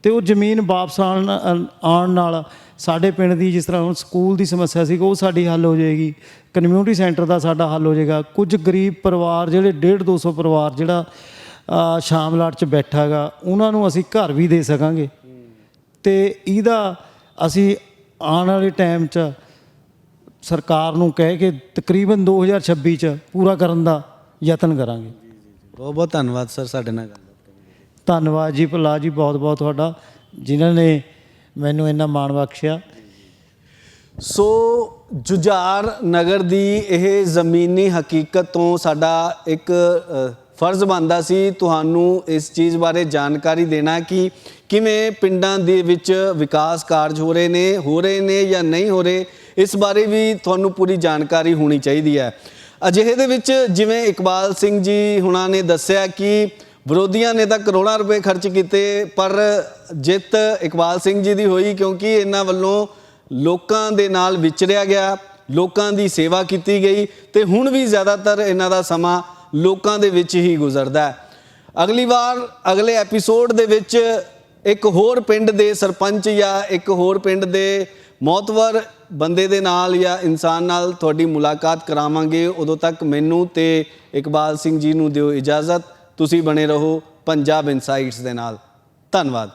ਤੇ ਉਹ ਜ਼ਮੀਨ ਵਾਪਸ ਆਉਣ ਆਉਣ ਨਾਲ ਸਾਡੇ ਪਿੰਡ ਦੀ ਜਿਸ ਤਰ੍ਹਾਂ ਹੁਣ ਸਕੂਲ ਦੀ ਸਮੱਸਿਆ ਸੀ ਉਹ ਸਾਡੀ ਹੱਲ ਹੋ ਜਾਏਗੀ। ਕਮਿਊਨਿਟੀ ਸੈਂਟਰ ਦਾ ਸਾਡਾ ਹੱਲ ਹੋ ਜਾਏਗਾ। ਕੁਝ ਗਰੀਬ ਪਰਿਵਾਰ ਜਿਹੜੇ 1.5 200 ਪਰਿਵਾਰ ਜਿਹੜਾ ਸ਼ਾਮ ਲਾਟ 'ਚ ਬੈਠਾ ਹੈਗਾ, ਉਹਨਾਂ ਨੂੰ ਅਸੀਂ ਘਰ ਵੀ ਦੇ ਸਕਾਂਗੇ। ਤੇ ਇਹਦਾ ਅਸੀਂ ਆਉਣ ਵਾਲੇ ਟਾਈਮ 'ਚ ਸਰਕਾਰ ਨੂੰ ਕਹਿ ਕੇ ਤਕਰੀਬਨ 2026 'ਚ ਪੂਰਾ ਕਰਨ ਦਾ ਯਤਨ ਕਰਾਂਗੇ। ਬਹੁਤ ਬਹੁਤ ਧੰਨਵਾਦ ਸਰ ਸਾਡੇ ਨਾਲ ਧੰਨਵਾਦ ਜੀ, ਭਲਾ ਜੀ, ਬਹੁਤ ਬਹੁਤ ਤੁਹਾਡਾ, ਜਿਨ੍ਹਾਂ ਨੇ ਮੈਨੂੰ ਇੰਨਾ ਮਾਣ ਬਖਸ਼ਿਆ। ਸੋ ਜੁਝਾਰ ਨਗਰ ਦੀ ਇਹ ਜ਼ਮੀਨੀ ਹਕੀਕਤ ਤੋਂ ਸਾਡਾ ਇੱਕ ਫਰਜ਼ ਬਣਦਾ ਸੀ ਤੁਹਾਨੂੰ ਇਸ ਚੀਜ਼ ਬਾਰੇ ਜਾਣਕਾਰੀ ਦੇਣਾ ਕਿ ਕਿਵੇਂ ਪਿੰਡਾਂ ਦੇ ਵਿੱਚ ਵਿਕਾਸ ਕਾਰਜ ਹੋ ਰਹੇ ਨੇ, ਹੋ ਰਹੇ ਨੇ ਜਾਂ ਨਹੀਂ ਹੋ ਰਹੇ, ਇਸ ਬਾਰੇ ਵੀ ਤੁਹਾਨੂੰ ਪੂਰੀ ਜਾਣਕਾਰੀ ਹੋਣੀ ਚਾਹੀਦੀ ਹੈ। ਅਜਿਹੇ ਦੇ ਵਿੱਚ ਜਿਵੇਂ ਇਕਬਾਲ ਸਿੰਘ ਜੀ ਹੁਣਾਂ ਨੇ ਦੱਸਿਆ ਕਿ ਵਿਰੋਧੀਆਂ ਨੇ ਤਾਂ ਕਰੋੜਾਂ ਰੁਪਏ ਖਰਚ ਕੀਤੇ, ਪਰ ਜਿੱਤ ਇਕਬਾਲ ਸਿੰਘ ਜੀ ਦੀ ਹੋਈ ਕਿਉਂਕਿ ਇਹਨਾਂ ਵੱਲੋਂ ਲੋਕਾਂ ਦੇ ਨਾਲ ਵਿਚਰਿਆ ਗਿਆ, ਲੋਕਾਂ ਦੀ ਸੇਵਾ ਕੀਤੀ ਗਈ ਤੇ ਹੁਣ ਵੀ ਜ਼ਿਆਦਾਤਰ ਇਹਨਾਂ ਦਾ ਸਮਾਂ ਲੋਕਾਂ ਦੇ ਵਿੱਚ ਹੀ ਗੁਜ਼ਰਦਾ ਹੈ। ਅਗਲੀ ਵਾਰ, ਅਗਲੇ ਐਪੀਸੋਡ ਦੇ ਵਿੱਚ ਇੱਕ ਹੋਰ ਪਿੰਡ ਦੇ ਸਰਪੰਚ ਜਾਂ ਇੱਕ ਹੋਰ ਪਿੰਡ ਦੇ ਮੌਤਵਰ ਬੰਦੇ ਦੇ ਨਾਲ ਜਾਂ ਇਨਸਾਨ ਨਾਲ ਤੁਹਾਡੀ ਮੁਲਾਕਾਤ ਕਰਾਵਾਂਗੇ। ਉਦੋਂ ਤੱਕ ਮੈਨੂੰ ਤੇ ਇਕਬਾਲ ਸਿੰਘ ਜੀ ਨੂੰ ਦਿਓ ਇਜਾਜ਼ਤ। ਤੁਸੀਂ ਬਣੇ ਰਹੋ ਪੰਜਾਬ ਇਨਸਾਈਟਸ ਦੇ ਨਾਲ। ਧੰਨਵਾਦ।